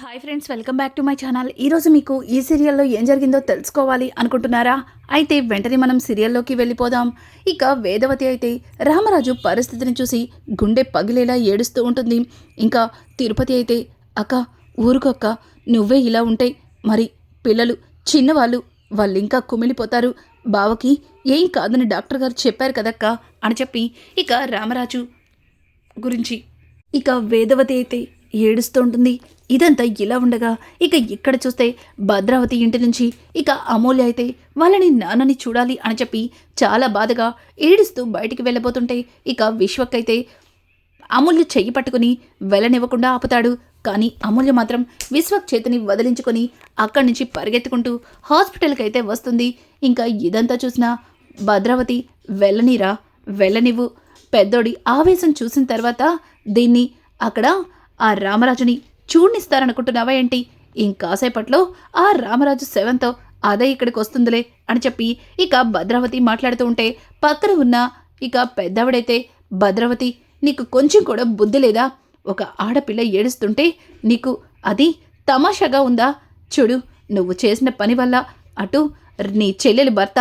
Hi friends welcome back to my channel. ఈరోజు మీకు ఈ సీరియల్లో ఏం జరిగిందో తెలుసుకోవాలి అనుకుంటున్నారా? అయితే వెంటనే మనం సీరియల్లోకి వెళ్ళిపోదాం. ఇక వేదవతి అయితే రామరాజు పరిస్థితిని చూసి గుండె పగిలేలా ఏడుస్తూ ఉంటుంది. ఇంకా తిరుపతి అయితే అక్క ఊరుకొక్క నువ్వే ఇలా ఉంటే మరి పిల్లలు చిన్నవాళ్ళు వాళ్ళు ఇంకా కుమిలిపోతారు. బావకి ఏం కాదని డాక్టర్ గారు చెప్పారు కదక్క అని చెప్పి ఇక రామరాజు గురించి. ఇక వేదవతి అయితే ఏడుస్తూ ఉంటుంది. ఇదంతా ఇలా ఉండగా ఇక ఇక్కడ చూస్తే భద్రావతి ఇంటి నుంచి ఇక అమూల్య అయితే వాళ్ళని నాన్నని చూడాలి అని చెప్పి చాలా బాధగా ఏడుస్తూ బయటికి వెళ్ళబోతుంటే ఇక విశ్వకైతే అమూల్య చెయ్యి పట్టుకుని వెళ్ళనివ్వకుండా ఆపుతాడు. కానీ అమూల్య మాత్రం విశ్వక్ చేతిని వదిలించుకొని అక్కడి నుంచి పరిగెత్తుకుంటూ హాస్పిటల్కి అయితే వస్తుంది. ఇంకా ఇదంతా చూసినా భద్రావతి వెళ్ళనిరా వెళ్ళనివ్వు. పెద్దోడి ఆవేశం చూసిన తర్వాత దీన్ని అక్కడ ఆ రామరాజుని చూడనిస్తారనుకుంటున్నావా ఏంటి? ఇంకాసేపట్లో ఆ రామరాజు శవంతో అదే ఇక్కడికి వస్తుందిలే అని చెప్పి ఇక భద్రావతి మాట్లాడుతూ ఉంటే పక్కన ఉన్న ఇక పెద్దవిడైతే భద్రావతి నీకు కొంచెం కూడా బుద్ధి లేదా? ఒక ఆడపిల్ల ఏడుస్తుంటే నీకు అది తమాషాగా ఉందా? చూడు నువ్వు చేసిన పని వల్ల అటు నీ చెల్లెలి భర్త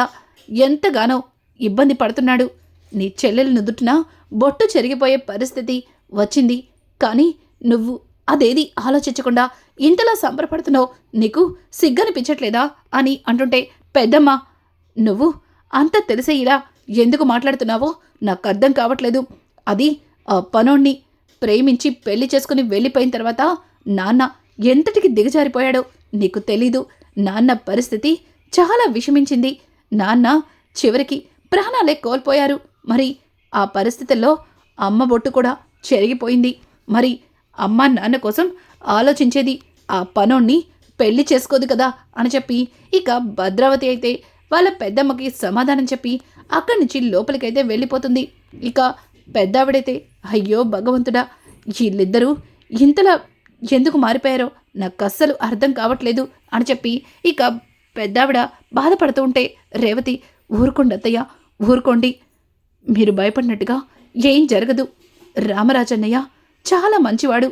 ఎంతగానో ఇబ్బంది పడుతున్నాడు. నీ చెల్లెలు నుదుటిన బొట్టు చెరిగిపోయే పరిస్థితి వచ్చింది. కానీ నువ్వు అదేది ఆలోచించకుండా ఇంతలా సంబరపడుతున్నావు? నీకు సిగ్గనిపించట్లేదా? అని అంటుంటే పెద్దమ్మ నువ్వు అంత తెలిసే ఇలా ఎందుకు మాట్లాడుతున్నావో నాకు అర్థం కావట్లేదు. అది ఆ పనోణ్ణి ప్రేమించి పెళ్ళి చేసుకుని వెళ్ళిపోయిన తర్వాత నాన్న ఎంతటికి దిగజారిపోయాడో నీకు తెలీదు. నాన్న పరిస్థితి చాలా విషమించింది. నాన్న చివరికి ప్రాణాలే కోల్పోయారు. మరి ఆ పరిస్థితుల్లో అమ్మ బొట్టు కూడా చెరిగిపోయింది. మరి అమ్మ నాన్న కోసం ఆలోచించేది. ఆ పనోణ్ణి పెళ్ళి చేసుకోదు కదా అని చెప్పి ఇక భద్రావతి అయితే వాళ్ళ పెద్దమ్మకి సమాధానం చెప్పి అక్కడి నుంచి లోపలికైతే వెళ్ళిపోతుంది. ఇక పెద్దావిడైతే అయ్యో భగవంతుడా వీళ్ళిద్దరూ ఇంతలా ఎందుకు మారిపోయారో నాకు అస్సలు అర్థం కావట్లేదు అని చెప్పి ఇక పెద్దావిడ బాధపడుతూ ఉంటే రేవతి ఊరుకోండి అత్తయ్య ఊరుకోండి. మీరు భయపడినట్టుగా ఏం జరగదు. రామరాజన్నయ్య చాలా మంచివాడు.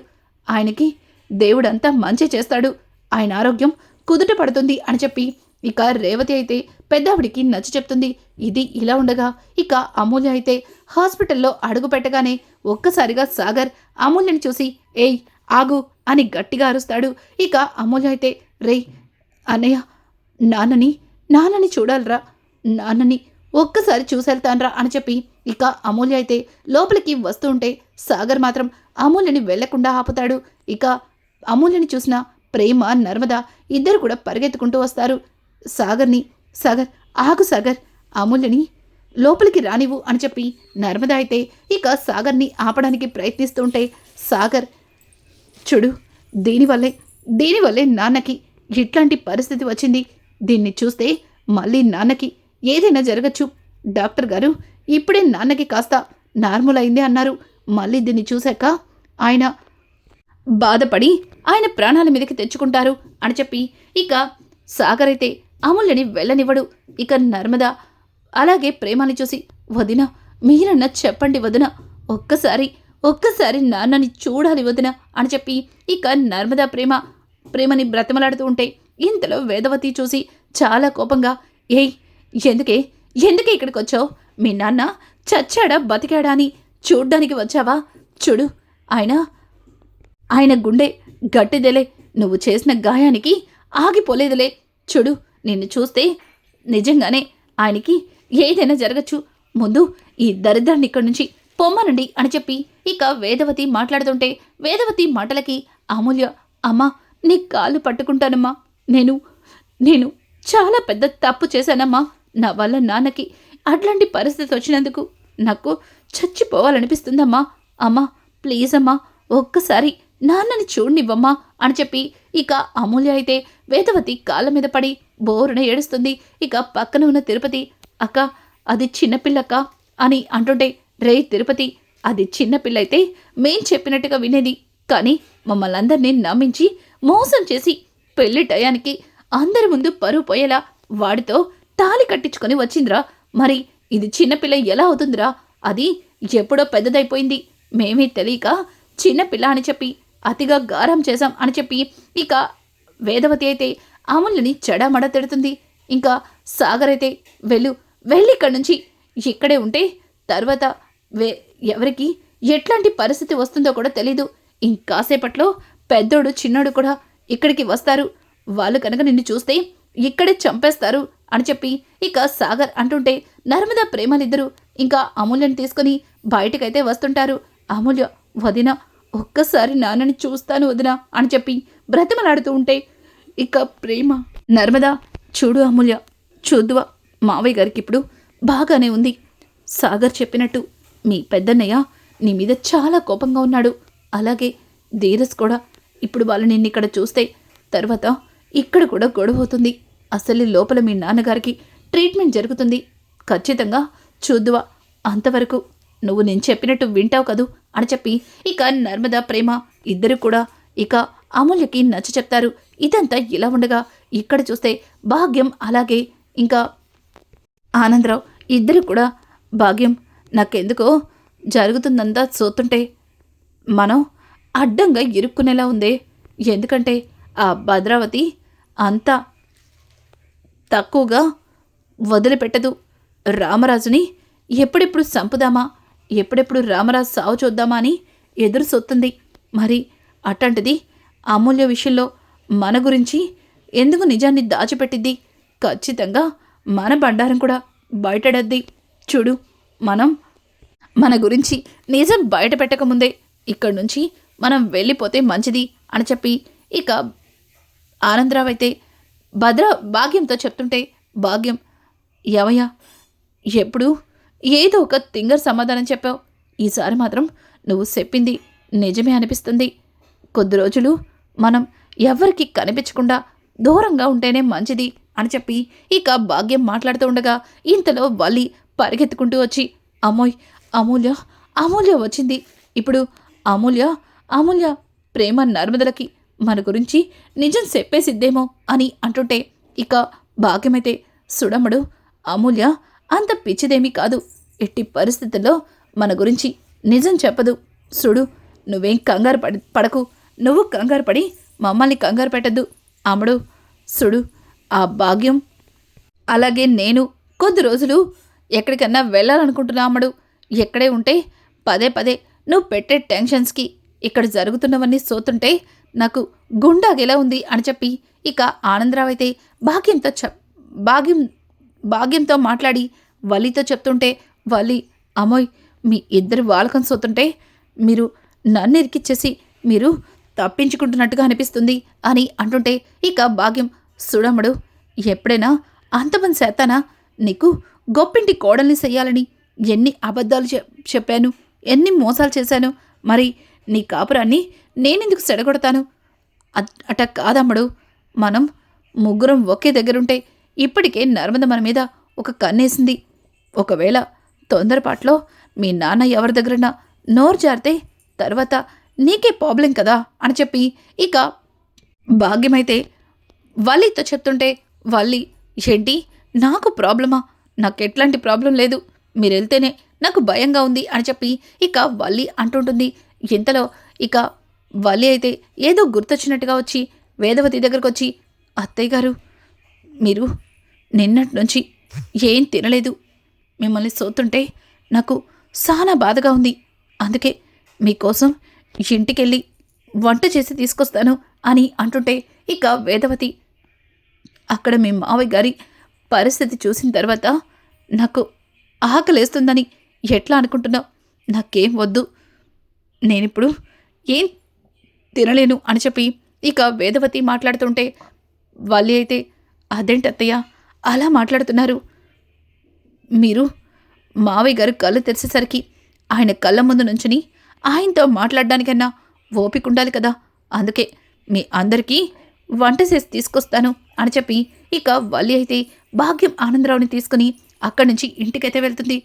ఆయనకి దేవుడంతా మంచి చేస్తాడు. ఆయన ఆరోగ్యం కుదుట పడుతుంది అని చెప్పి ఇక రేవతి అయితే పెద్దావిడికి నచ్చి చెప్తుంది. ఇది ఇలా ఉండగా ఇక అమూల్య అయితే హాస్పిటల్లో అడుగు పెట్టగానే ఒక్కసారిగా సాగర్ అమూల్యని చూసి ఏయ్ ఆగు అని గట్టిగా అరుస్తాడు. ఇక అమూల్య అయితే రేయ్ అన్నయ్య నాన్నని నాన్నని చూడాలరా. నాన్నని ఒక్కసారి చూసెళ్తాన్రా అని చెప్పి ఇక అమూల్య అయితే లోపలికి వస్తుంటే ఉంటే సాగర్ మాత్రం అమూల్యని వెళ్ళకుండా ఆపుతాడు. ఇక అమూల్యని చూసిన ప్రేమ నర్మద ఇద్దరు కూడా పరిగెత్తుకుంటూ వస్తారు. సాగర్ని సాగర్ ఆగు సాగర్ అమూల్యని లోపలికి రానివ్వు అని చెప్పి నర్మద అయితే ఇక సాగర్ని ఆపడానికి ప్రయత్నిస్తుంటే సాగర్ చూడు దీనివల్లే దీనివల్లే నాన్నకి ఇట్లాంటి పరిస్థితి వచ్చింది. దీన్ని చూస్తే మళ్ళీ నాన్నకి ఏదైనా జరగచ్చు. డాక్టర్ గారు ఇప్పుడే నాన్నకి కాస్త నార్మల్ అయింది అన్నారు. మళ్ళీ దీన్ని చూశాక ఆయన బాధపడి ఆయన ప్రాణాల మీదకి తెచ్చుకుంటారు అని చెప్పి ఇక సాగర్ అయితే అమూల్యని వెళ్ళనివ్వడు. ఇక నర్మద అలాగే ప్రేమని చూసి వదిన మీరన్నా చెప్పండి వదిన ఒక్కసారి ఒక్కసారి నాన్నని చూడాలి వదిన అని చెప్పి ఇక నర్మదా ప్రేమ ప్రేమని బ్రతమలాడుతూ ఉంటే ఇంతలో వేదవతి చూసి చాలా కోపంగా ఏయ్ ఎందుకే ఎందుకే ఇక్కడికి వచ్చావు మీ నాన్న చచ్చాడా బతికాడా అని చూడ్డానికి వచ్చావా? చూడు ఆయన ఆయన గుండె గట్టిదేలే. నువ్వు చేసిన గాయానికి ఆగిపోలేదులే. చూడు నిన్ను చూస్తే నిజంగానే ఆయనకి ఏదైనా జరగచ్చు. ముందు ఈ దరిద్రాన్ని ఇక్కడి నుంచి పొమ్మనండి అని చెప్పి ఇక వేదవతి మాట్లాడుతుంటే వేదవతి మాటలకి అమూల్య అమ్మా నీ కాళ్ళు పట్టుకుంటానమ్మా. నేను నేను చాలా పెద్ద తప్పు చేశానమ్మా. నా వల్ల నాన్నకి అట్లాంటి పరిస్థితి వచ్చినందుకు నాకు చచ్చిపోవాలనిపిస్తుందమ్మా. అమ్మా ప్లీజ్ అమ్మా ఒక్కసారి నాన్నని చూడనివ్వమ్మా అని చెప్పి ఇక అమూల్య అయితే వేదవతి కాళ్ళ మీద పడి బోరున ఏడుస్తుంది. ఇక పక్కన ఉన్న తిరుపతి అక్క అది చిన్నపిల్లక్క అని అంటుంటే రే తిరుపతి అది చిన్నపిల్ల అయితే మేం చెప్పినట్టుగా వినేది. కానీ మమ్మల్ని అందరినీ నమ్మించి మోసం చేసి పెళ్ళి టయానికి అందరి ముందు పరువు పోయేలా వాడితో తాలి కట్టించుకొని వచ్చిందిరా. మరి ఇది చిన్నపిల్ల ఎలా అవుతుందిరా? అది ఎప్పుడో పెద్దదైపోయింది. మేమీ తెలియక చిన్నపిల్ల అని చెప్పి అతిగా గారం చేశాం అని చెప్పి ఇక వేదవతి అయితే అమూల్యని చెడమడ తిడుతుంది. ఇంకా సాగర్ అయితే వెళ్ళు వెళ్ళి ఇక్కడి నుంచి. ఇక్కడే ఉంటే తర్వాత వే ఎవరికి ఎట్లాంటి పరిస్థితి వస్తుందో కూడా తెలీదు. ఇంకాసేపట్లో పెద్దోడు చిన్నోడు కూడా ఇక్కడికి వస్తారు. వాళ్ళు కనుక నిన్ను చూస్తే ఇక్కడే చంపేస్తారు అని చెప్పి ఇక సాగర్ అంటుంటే నర్మదా ప్రేమలిద్దరూ ఇంకా అమూల్యని తీసుకుని బయటకైతే వస్తుంటారు. అమూల్య వదిన ఒక్కసారి నాన్నని చూస్తాను వదిన అని చెప్పి బ్రతిమలాడుతూ ఉంటే ఇక ప్రేమ. నర్మదా చూడు అమూల్య చూద్దువా మావయ్య గారికి ఇప్పుడు బాగానే ఉంది. సాగర్ చెప్పినట్టు మీ పెద్దన్నయ్య నీ మీద చాలా కోపంగా ఉన్నాడు. అలాగే ధీరస్ కూడా ఇప్పుడు వాళ్ళు నిన్ను ఇక్కడ చూస్తే తర్వాత ఇక్కడ కూడా గొడవ అవుతుంది. అసలు లోపల మీ నాన్నగారికి ట్రీట్మెంట్ జరుగుతుంది. ఖచ్చితంగా చూద్దువా అంతవరకు నువ్వు నేను చెప్పినట్టు వింటావు కదూ? అని చెప్పి ఇక నర్మదా ప్రేమ ఇద్దరు కూడా ఇక అమూల్యకి నచ్చ చెప్తారు. ఇదంతా ఇలా ఉండగా ఇక్కడ చూస్తే భాగ్యం అలాగే ఇంకా ఆనందరావు ఇద్దరు కూడా భాగ్యం నాకెందుకో జరుగుతుందంతా చూస్తుంటే మనం అడ్డంగా ఇరుక్కునేలా ఉంది. ఎందుకంటే ఆ భద్రావతి అంతా తక్కువగా వదిలిపెట్టదు. రామరాజుని ఎప్పుడెప్పుడు సంపుదామా ఎప్పుడెప్పుడు రామరాజు సావు చూద్దామా అని ఎదురు సొత్తుంది. మరి అట్లాంటిది అమూల్య విషయంలో మన గురించి ఎందుకు నిజాన్ని దాచిపెట్టిద్ది? ఖచ్చితంగా మన బండారం కూడా బయటడద్ది చూడు మనం మన గురించి నిజం బయట పెట్టకముందే ఇక్కడి నుంచి మనం వెళ్ళిపోతే మంచిది అని చెప్పి ఇక ఆనందరావు అయితే భద్ర భాగ్యంతో చెప్తుంటే భాగ్యం యవయ్య ఎప్పుడు ఏదో ఒక తింగర్ సమాధానం చెప్పావు. ఈసారి మాత్రం నువ్వు చెప్పింది నిజమే అనిపిస్తుంది. కొద్ది రోజులు మనం ఎవరికి కనిపించకుండా దూరంగా ఉంటేనే మంచిది అని చెప్పి ఇక భాగ్యం మాట్లాడుతూ ఉండగా ఇంతలో వల్లి పరిగెత్తుకుంటూ వచ్చి అమ్మోయ్ అమూల్య అమూల్య వచ్చింది. ఇప్పుడు అమూల్య అమూల్య ప్రేమ నర్మదలకి మన గురించి నిజం చెప్పేసిద్దేమో అని అంటుంటే ఇక భాగ్యమైతే సుడమ్మడు అమూల్య అంత పిచ్చిదేమీ కాదు. ఎట్టి పరిస్థితుల్లో మన గురించి నిజం చెప్పదు. సుడు నువ్వేం కంగారు పడి పడకు. నువ్వు కంగారు పడి మమ్మల్ని కంగారు పెట్టద్దు. అమ్మడు సుడు ఆ భాగ్యం. అలాగే నేను కొద్ది రోజులు ఎక్కడికన్నా వెళ్ళాలనుకుంటున్నా అమ్మడు. ఎక్కడే ఉంటే పదే పదే నువ్వు పెట్టే టెన్షన్స్కి ఇక్కడ జరుగుతున్నవన్నీ సోతుంటే నాకు గుండాగెలా ఉంది అని చెప్పి ఇక ఆనందరావు అయితే భాగ్యంతో చెప్ భాగ్యం భాగ్యంతో మాట్లాడి వలితో చెప్తుంటే వలి అమోయ్ మీ ఇద్దరు వాలకం సోతుంటే మీరు నన్ను ఇరికిచ్చేసి మీరు తప్పించుకుంటున్నట్టుగా అనిపిస్తుంది అని అంటుంటే ఇక భాగ్యం సుడమ్మడు ఎప్పుడైనా అంతమంది చేస్తానా? నీకు గొప్పింటి కోడల్ని చెయ్యాలని ఎన్ని అబద్ధాలు చెప్పాను ఎన్ని మోసాలు చేశాను మరి నీ కాపురాన్ని నేనెందుకు సెడగొడతాను అట్- అట కాదమ్మడు మనం ముగ్గురం ఒకే దగ్గరుంటే ఇప్పటికే నర్మద మన మీద ఒక కన్నేసింది. ఒకవేళ తొందరపాట్లో మీ నాన్న ఎవరి దగ్గరన్నా నోరు జారితే తర్వాత నీకే ప్రాబ్లం కదా అని చెప్పి ఇక భాగ్యమైతే వల్లితో చెప్తుంటే వల్లి ఏంటి? నాకు ప్రాబ్లమా నాకు ఎట్లాంటి ప్రాబ్లం లేదు. మీరు వెళ్తేనే నాకు భయంగా ఉంది అని చెప్పి ఇక వల్లి అంటుంటుంది. ఇంతలో ఇక వల్లి అయితే ఏదో గుర్తొచ్చినట్టుగా వచ్చి వేదవతి దగ్గరకు వచ్చి అత్తయ్య గారు మీరు నిన్నటి నుంచి ఏం తినలేదు. మిమ్మల్ని సోతుంటే నాకు చాలా బాధగా ఉంది. అందుకే మీకోసం ఇంటికెళ్ళి వంట చేసి తీసుకొస్తాను అని అంటుంటే ఇక వేదవతి అక్కడ మీ మావయ్య గారి పరిస్థితి చూసిన తర్వాత నాకు ఆకలేస్తుందని ఎట్లా అనుకుంటున్నావు? నాకేం వద్దు. నేనిప్పుడు ఏం తినలేను అని చెప్పి ఇక వేదవతి మాట్లాడుతుంటే వాళ్ళు అయితే అదేంటి అలా మాట్లాడుతున్నారు. మీరు మావయ్య గారు కళ్ళు తెరిచేసరికి ఆయన కళ్ళ ముందు నుంచుని ఆయనతో మాట్లాడడానికన్నా ఓపిక ఉండాలి కదా. అందుకే మీ అందరికీ వంట చేసి తీసుకొస్తాను అని చెప్పి ఇక వల్లి అయితే భాగ్యం ఆనందరావుని తీసుకుని అక్కడి నుంచి ఇంటికైతే వెళ్తుంది.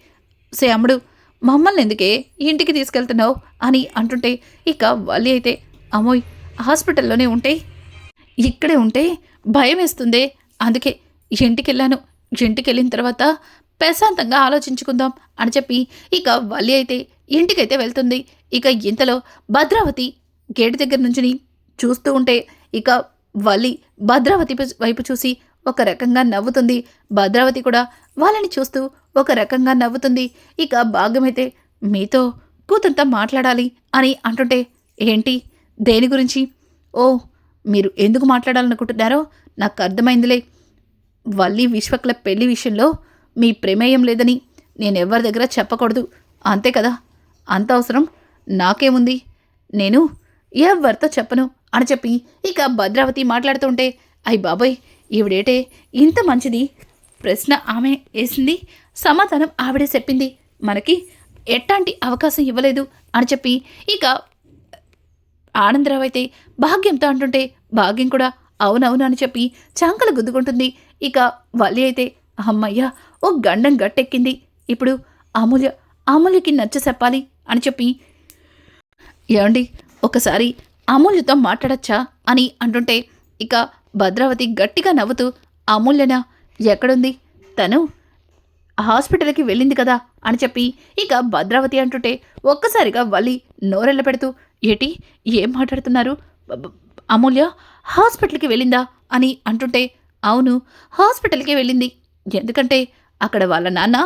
సే అమ్ముడు మమ్మల్ని ఎందుకే ఇంటికి తీసుకెళ్తున్నావు అని అంటుంటే ఇక వల్లి అయితే అమ్మోయ్ హాస్పిటల్లోనే ఉంటే ఇక్కడే ఉంటే భయం వేస్తుందే. అందుకే ఇంటికి వెళ్ళాను ఇంటికి వెళ్ళిన తర్వాత ప్రశాంతంగా ఆలోచించుకుందాం అని చెప్పి ఇక వల్లి అయితే ఇంటికైతే వెళ్తుంది. ఇక ఇంతలో భద్రావతి గేటు దగ్గర నుంచి చూస్తూ ఉంటే ఇక వల్లి భద్రావతి వైపు చూసి ఒక రకంగా నవ్వుతుంది. భద్రావతి కూడా వాళ్ళని చూస్తూ ఒక రకంగా నవ్వుతుంది. ఇక భాగమైతే మీతో కూతురుతో మాట్లాడాలి అని అంటుంటే ఏంటి? దేని గురించి? ఓ మీరు ఎందుకు మాట్లాడాలనుకుంటున్నారో నాకు అర్థమైందిలే. వల్లి విశ్వక్ల పెళ్ళి విషయంలో మీ ప్రమేయం లేదని నేను దగ్గర చెప్పకూడదు. అంతే కదా? అంత అవసరం నాకేముంది? నేను ఎవరితో చెప్పను అని చెప్పి ఇక భద్రావతి మాట్లాడుతుంటే అయ్యి బాబోయ్ ఈవిడేటే ఇంత మంచిది. ప్రశ్న ఆమె వేసింది సమాధానం ఆవిడే చెప్పింది. మనకి ఎట్లాంటి అవకాశం ఇవ్వలేదు అని చెప్పి ఇక ఆనందరావు అయితే భాగ్యంతో అంటుంటే భాగ్యం కూడా అవునవును అని చెప్పి చంకలు గుద్దుకుంటుంది. ఇక వల్లి అయితే అమ్మయ్య ఓ గండం గట్టెక్కింది. ఇప్పుడు అమూల్య అమూల్యకి నచ్చ చెప్పాలి అని చెప్పి ఏమండి ఒకసారి అమూల్యతో మాట్లాడచ్చా? అని అంటుంటే ఇక భద్రావతి గట్టిగా నవ్వుతూ అమూల్యన ఎక్కడుంది? తను హాస్పిటల్కి వెళ్ళింది కదా? అని చెప్పి ఇక భద్రావతి అంటుంటే ఒక్కసారిగా వల్లి నోరెళ్ళ పెడుతూ ఏటి ఏం మాట్లాడుతున్నారు? అమూల్య హాస్పిటల్కి వెళ్ళిందా? అని అంటుంటే అవును హాస్పిటల్కి వెళ్ళింది. ఎందుకంటే అక్కడ వాళ్ళ నాన్న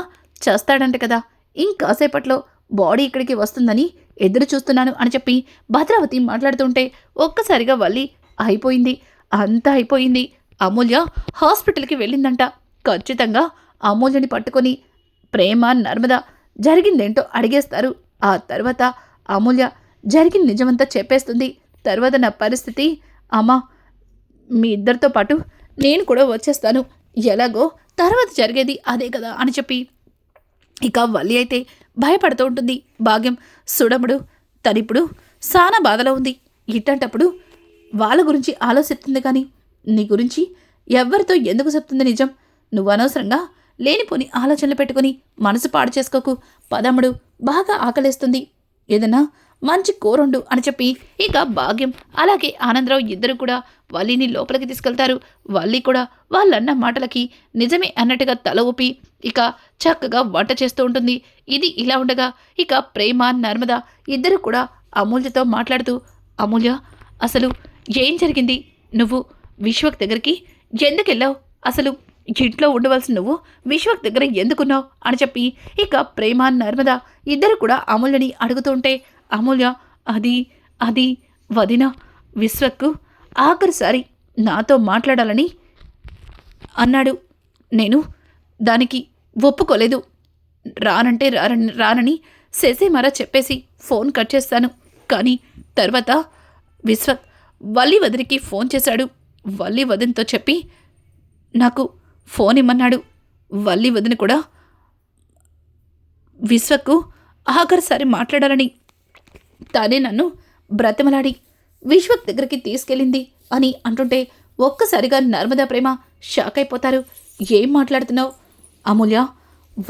చేస్తాడంట కదా. ఇంకాసేపట్లో బాడీ ఇక్కడికి వస్తుందని ఎదురు చూస్తున్నాను అని చెప్పి భద్రావతి మాట్లాడుతుంటే ఒక్కసారిగా వల్లి అయిపోయింది అంతా అయిపోయింది. అమూల్య హాస్పిటల్కి వెళ్ళిందంట. ఖచ్చితంగా అమూల్యని పట్టుకొని ప్రేమ నర్మద జరిగిందేంటో అడిగేస్తారు. ఆ తర్వాత అమూల్య జరిగిన నిజమంతా చెప్పేస్తుంది. తర్వాత నా పరిస్థితి అమ్మా మీ ఇద్దరితో పాటు నేను కూడా వచ్చేస్తాను. ఎలాగో తర్వాత జరిగేది అదే కదా అని చెప్పి ఇక వల్లి అయితే భయపడుతూ ఉంటుంది. భాగ్యం సుడముడు తనిప్పుడు సానా బాధలో ఉంది. ఇట్టంటప్పుడు వాళ్ళ గురించి ఆలోచిస్తుంది కానీ నీ గురించి ఎవరితో ఎందుకు చెప్తుంది నిజం? నువ్వు అనవసరంగా లేనిపోని ఆలోచనలు పెట్టుకుని మనసు పాడు చేసుకోకు. పదముడు బాగా ఆకలేస్తుంది. ఏదన్నా మంచి కూరండు అని చెప్పి ఇక భాగ్యం. అలాగే ఆనందరావు ఇద్దరు కూడా వల్లిని లోపలికి తీసుకెళ్తారు. వల్లి కూడా వాళ్ళన్న మాటలకి నిజమే అన్నట్టుగా తల ఊపి ఇక చక్కగా వంట చేస్తూ ఉంటుంది. ఇది ఇలా ఉండగా ఇక ప్రేమ నర్మద ఇద్దరు కూడా అమూల్యతో మాట్లాడుతూ అమూల్య అసలు ఏం జరిగింది? నువ్వు విశ్వక్ దగ్గరికి ఎందుకు వెళ్ళావు? అసలు ఇంట్లో ఉండవలసిన నువ్వు విశ్వక్ దగ్గర ఎందుకున్నావు? అని చెప్పి ఇక ప్రేమ నర్మద ఇద్దరు కూడా అమూల్యని అడుగుతుంటే అమూల్య అది అది వదిన విశ్వక్కు ఆఖరిసారి నాతో మాట్లాడాలని అన్నాడు. నేను దానికి ఒప్పుకోలేదు. రానంటే రారని రానని శశిమర చెప్పేసి ఫోన్ కట్ చేస్తాను. కానీ తర్వాత విశ్వ వల్లి వదినికి ఫోన్ చేశాడు. వల్లి వదినతో చెప్పి నాకు ఫోన్ ఇమ్మన్నాడు. వల్లి వదిన కూడా విశ్వకు ఆఖరిసారి మాట్లాడాలని తానే నన్ను బ్రతిమలాడి విశ్వక్ దగ్గరికి తీసుకెళ్ళింది అని అంటుంటే ఒక్కసారిగా నర్మదా ప్రేమ షాక్ అయిపోతారు. ఏం మాట్లాడుతున్నావు? అమూల్య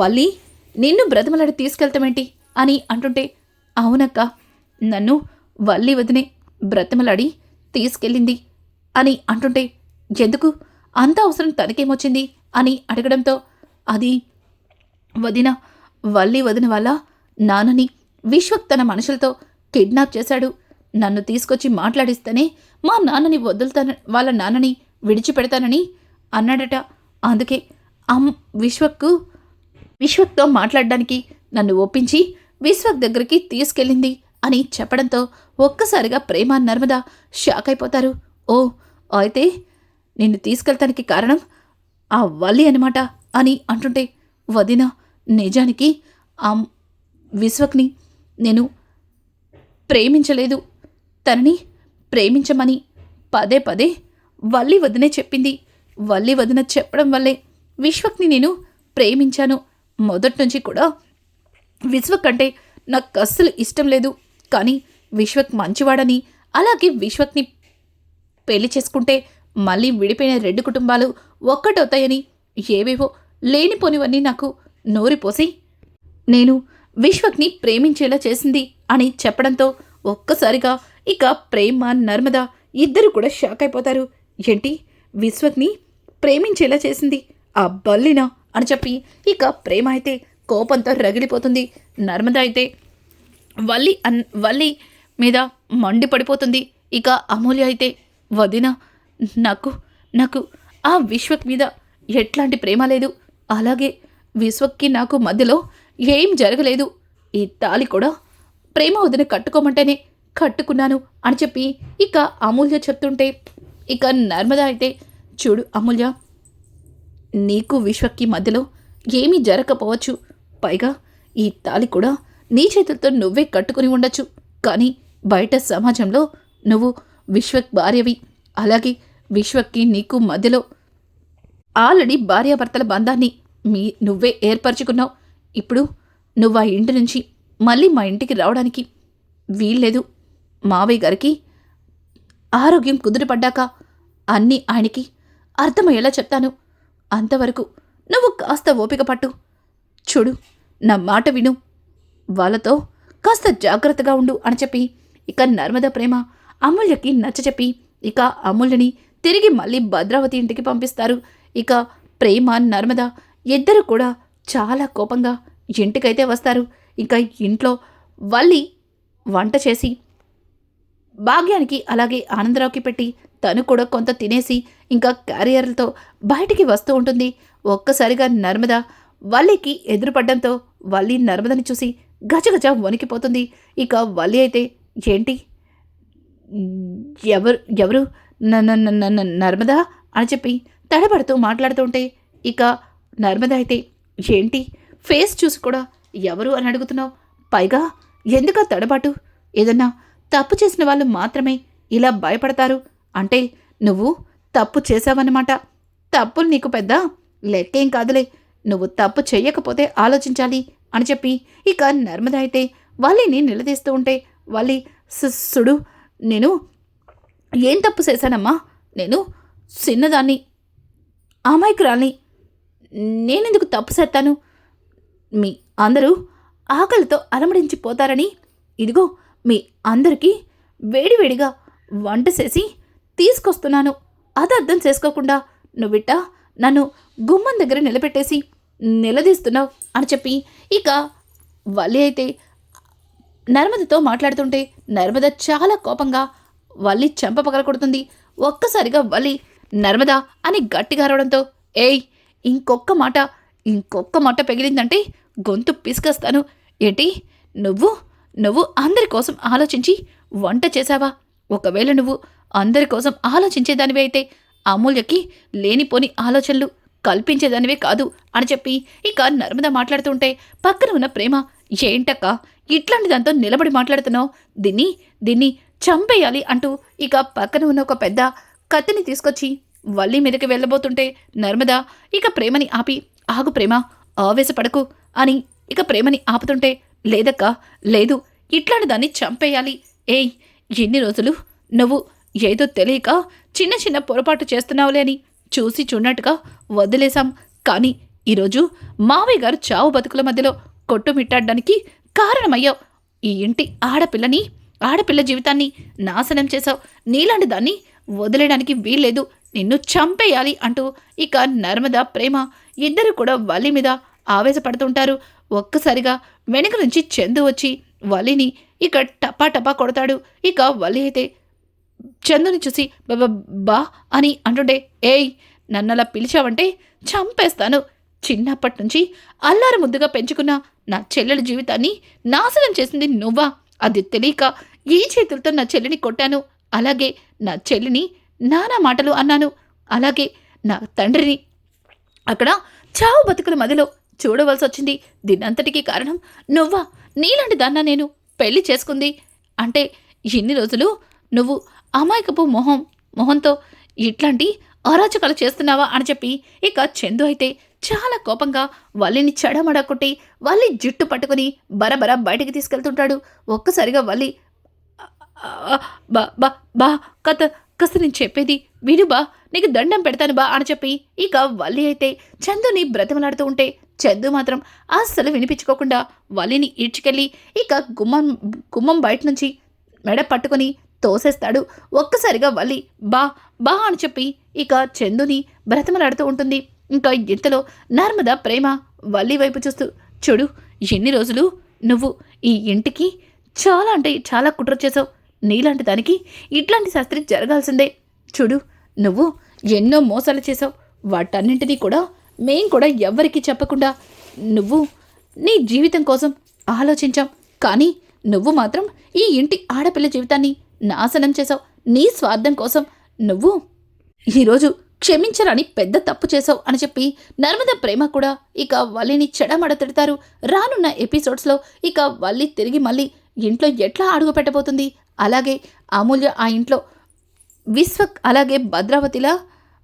వల్లి నిన్ను బ్రతిమలాడి తీసుకెళ్తామేంటి అని అంటుంటే అవునక్క నన్ను వల్లి వదినే బ్రతిమలాడి తీసుకెళ్ళింది అని అంటుంటే ఎందుకు? అంత అవసరం తనకేమొచ్చింది? అని అడగడంతో అది వదిన వల్లి వదిన వల్ల నాన్నని విశ్వక్ తన మనుషులతో కిడ్నాప్ చేశాడు. నన్ను తీసుకొచ్చి మాట్లాడిస్తేనే మా నాన్నని వదులుతాన వాళ్ళ నాన్నని విడిచిపెడతానని అన్నాడట. అందుకే అమ్ విశ్వక్కు విశ్వక్తో మాట్లాడడానికి నన్ను ఒప్పించి విశ్వక్ దగ్గరికి తీసుకెళ్ళింది అని చెప్పడంతో ఒక్కసారిగా ప్రేమ నర్మద షాక్ అయిపోతారు ఓ అయితే నిన్ను తీసుకెళ్తానికి కారణం ఆ వల్లి అనమాట అని అంటుంటే వదిన నిజానికి ఆ విశ్వక్ని నేను ప్రేమించలేదు. తనని ప్రేమించమని పదే పదే వల్లి వదినే చెప్పింది. వల్లి వదిన చెప్పడం వల్లే విశ్వక్ని నేను ప్రేమించాను. మొదటి నుంచి కూడా విశ్వక్ అంటే నాకు అస్సలు ఇష్టం లేదు. కానీ విశ్వక్ మంచివాడని అలాగే విశ్వక్ని పెళ్ళి చేసుకుంటే మళ్ళీ విడిపోయిన రెండు కుటుంబాలు ఒక్కటవుతాయని ఏవేవో లేనిపోనివన్నీ నాకు నోరిపోసి నేను విశ్వక్ని ప్రేమించేలా చేసింది అని చెప్పడంతో ఒక్కసారిగా ఇక ప్రేమ నర్మద ఇద్దరు కూడా షాక్ అయిపోతారు. ఏంటి? విశ్వక్ని ప్రేమించేలా చేసింది? ఆ బల్లినా అని చెప్పి ఇక ప్రేమ అయితే కోపంతో రగిలిపోతుంది. నర్మద అయితే వల్లి అన్ వల్లి మీద మండిపడిపోతుంది. ఇక అమూల్య అయితే వదిన నాకు నాకు ఆ విశ్వక్ మీద ఎట్లాంటి ప్రేమ లేదు. అలాగే విశ్వక్కి నాకు మధ్యలో ఏం జరగలేదు. ఈ తాలి కూడా ప్రేమ వదిన కట్టుకోమంటేనే కట్టుకున్నాను అని చెప్పి ఇక అమూల్య చెప్తుంటే ఇక నర్మద అయితే చూడు అమూల్య నీకు విశ్వక్కి మధ్యలో ఏమీ జరగకపోవచ్చు. పైగా ఈ తాలి కూడా నీ చేతులతో నువ్వే కట్టుకుని ఉండొచ్చు. కానీ బయట సమాజంలో నువ్వు విశ్వక్ భార్యవి. అలాగే విశ్వక్కి నీకు మధ్యలో ఆల్రెడీ భార్యాభర్తల బంధాన్ని మీ నువ్వే ఏర్పరచుకున్నావు. ఇప్పుడు నువ్వు ఆ ఇంటి నుంచి మళ్ళీ మా ఇంటికి రావడానికి వీల్లేదు. మావయ్య గారికి ఆరోగ్యం కుదురుపడ్డాక అన్నీ ఆయనకి అర్థమయ్యేలా చెప్తాను. అంతవరకు నువ్వు కాస్త ఓపిక పట్టు. చూడు నా మాట విను. వాళ్ళతో కాస్త జాగ్రత్తగా ఉండు అని చెప్పి ఇక నర్మద ప్రేమ అమూల్యకి నచ్చచెప్పి ఇక అమూల్యని తిరిగి మళ్ళీ భద్రావతి ఇంటికి పంపిస్తారు. ఇక ప్రేమ నర్మద ఇద్దరు కూడా చాలా కోపంగా ఇంటికైతే వస్తారు. ఇంకా ఇంట్లో వల్లి వంట చేసి భాగ్యానికి అలాగే ఆనందరావుకి పెట్టి తను కూడా కొంత తినేసి ఇంకా క్యారియర్లతో బయటికి వస్తూ ఉంటుంది. ఒక్కసారిగా నర్మద వల్లికి ఎదురుపడ్డంతో వల్లి నర్మదని చూసి గజగజ వణికిపోతుంది. ఇక వల్లి అయితే ఏంటి? ఎవరు ఎవరు? నన్న న- నర్మదా అని చెప్పి తడబడుతూ మాట్లాడుతుంటే ఇక నర్మద అయితే ఏంటి? ఫేస్ చూసి కూడా ఎవరు అని అడుగుతున్నావు? పైగా ఎందుక తడబాటు? ఏదన్నా తప్పు చేసిన వాళ్ళు మాత్రమే ఇలా భయపడతారు. అంటే నువ్వు తప్పు చేసావన్నమాట తప్పులు నీకు పెద్ద లెక్కేం కాదులే. నువ్వు తప్పు చెయ్యకపోతే ఆలోచించాలి అని చెప్పి ఇక నర్మద అయితే వాళ్ళని నిలదీస్తూ ఉంటే వాళ్ళి "సు- సుడు నేను ఏం తప్పు చేశానమ్మా? నేను చిన్నదాన్ని అమాయకురాల్ని నేనెందుకు తప్పు చేస్తాను? మీ అందరూ ఆకలితో అలమడించిపోతారని. ఇదిగో మీ అందరికీ వేడివేడిగా వంట చేసి తీసుకొస్తున్నాను. అది అర్థం చేసుకోకుండా నువ్విట్ట నన్ను గుమ్మం దగ్గర నిలబెట్టేసి నిలదీస్తున్నావు అని చెప్పి ఇక వల్లి అయితే నర్మదతో మాట్లాడుతుంటే నర్మద చాలా కోపంగా వల్లి చెంప పగలకొడుతుంది ఒక్కసారిగా వల్లి నర్మద అని గట్టిగా అరవడంతో ఏయ్ ఇంకొక్క మాట ఇంకొక్క మాట పెగిలిందంటే గొంతు పిసికేస్తాను. ఏంటి? నువ్వు నువ్వు అందరి కోసం ఆలోచించి వంట చేశావా? ఒకవేళ నువ్వు అందరి కోసం ఆలోచించేదానివి అయితే అమూల్యకి లేనిపోని ఆలోచనలు కల్పించేదానివే కాదు అని చెప్పి ఇక నర్మద మాట్లాడుతుంటే పక్కన ఉన్న ప్రేమ ఏంటక్క? ఇట్లాంటి దాంతో నిలబడి మాట్లాడుతున్నావు. దీన్ని దీన్ని చంపేయాలి అంటూ ఇక పక్కన ఉన్న ఒక పెద్ద కత్తిని తీసుకొచ్చి వల్లి మీదకి వెళ్ళబోతుంటే నర్మద ఇక ప్రేమని ఆపి ఆగు ప్రేమ ఆవేశపడకు అని ఇక ప్రేమని ఆపుతుంటే లేదక్క లేదు ఇట్లాంటి దాన్ని చంపేయాలి. ఏయ్ ఎన్ని రోజులు నువ్వు ఏదో తెలియక చిన్న చిన్న పొరపాటు చేస్తున్నావులే అని చూసి చూడనట్టుగా వదిలేశాం. కానీ ఈరోజు మావయ్య గారు చావు బతుకుల మధ్యలో కొట్టుమిట్టాడడానికి కారణమయ్యావు. ఈ ఇంటి ఆడపిల్లని ఆడపిల్ల జీవితాన్ని నాశనం చేశావు. నీలాంటి దాన్ని వదిలేయడానికి వీల్లేదు. నిన్ను చంపేయాలి అంటూ ఇక నర్మద ప్రేమ ఇద్దరు కూడా వల్లి మీద ఆవేశపడుతుంటారు. ఒక్కసారిగా వెనుక నుంచి చందు వచ్చి వల్లిని ఇక టపా టపా కొడతాడు. ఇక వల్లి అయితే చందుని చూసి బా అని అంటుండే ఏయ్ నన్నలా పిలిచావంటే చంపేస్తాను. చిన్నప్పటి నుంచి అల్లారు ముద్దుగా పెంచుకున్న నా చెల్లెల జీవితాన్ని నాశనం చేసింది నువ్వా? అది తెలియక ఈ చేతులతో నా చెల్లిని కొట్టాను. అలాగే నా చెల్లిని నానా మాటలు అన్నాను. అలాగే నా తండ్రిని అక్కడ చావు బతుకుల మధ్యలో చూడవలసి వచ్చింది. దీనంతటికీ కారణం నువ్వా? నీలాంటి దాన్న నేను పెళ్ళి చేసుకుంది. అంటే ఇన్ని రోజులు నువ్వు అమాయకపు మొహం మొహంతో ఇట్లాంటి అరాచకాలు చేస్తున్నావా అని చెప్పి ఇక చందు అయితే చాలా కోపంగా వల్లిని చెడమడ కొట్టి వల్లి జుట్టు పట్టుకుని బరబర బయటికి తీసుకెళ్తుంటాడు. ఒక్కసారిగా వల్లి బా బా బా కథ కాస్త నేను చెప్పేది విను బా నీకు దండం పెడతాను బా అని చెప్పి ఇక వల్లి అయితే చందుని బ్రతిమలాడుతూ ఉంటే చందు మాత్రం అస్సలు వినిపించుకోకుండా వల్లిని ఈడ్చుకెళ్ళి ఇక గుమ్మం గుమ్మం బయట నుంచి మెడ పట్టుకొని తోసేస్తాడు. ఒక్కసారిగా వల్లి బా బా అని చెప్పి ఇక చందుని బ్రతిమలాడుతూ ఉంటుంది. ఇంకా ఇంతలో నర్మద ప్రేమ వల్లి వైపు చూస్తూ చూడు ఎన్ని రోజులు నువ్వు ఈ ఇంటికి చాలా అంటే చాలా కుట్ర చేసావు నీలాంటి దానికి ఇట్లాంటి శాస్త్రి జరగాల్సిందే. చూడు నువ్వు ఎన్నో మోసాలు చేసావు వాటన్నింటినీ కూడా మేం కూడా ఎవ్వరికీ చెప్పకుండా నువ్వు నీ జీవితం కోసం ఆలోచించాం కానీ నువ్వు మాత్రం ఈ ఇంటి ఆడపిల్ల జీవితాన్ని నాశనం చేసావు నీ స్వార్థం కోసం నువ్వు ఈరోజు క్షమించరాని పెద్ద తప్పు చేసావు అని చెప్పి నర్మద ప్రేమ కూడా ఇక వల్లిని చెడమడ తిడతారు. రానున్న ఎపిసోడ్స్లో ఇక వల్లి తిరిగి మళ్ళీ ఇంట్లో ఎట్లా అడుగు పెట్టబోతుంది? అలాగే అమూల్య ఆ ఇంట్లో విశ్వ అలాగే భద్రావతిలా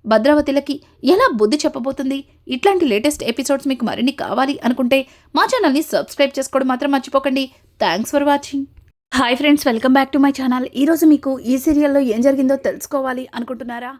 భద్రావతిలకి ఎలా బుద్ధి చెప్పబోతుంది? ఇట్లాంటి లేటెస్ట్ ఎపిసోడ్స్ మీకు మరిన్ని కావాలి అనుకుంటే మా ఛానల్ని సబ్స్క్రైబ్ చేసుకోవడం మాత్రం మర్చిపోకండి. Thanks for watching hi friends welcome back to my channel ఈరోజు మీకు ఈ సీరియల్లో ఏం జరిగిందో తెలుసుకోవాలి అనుకుంటున్నారా?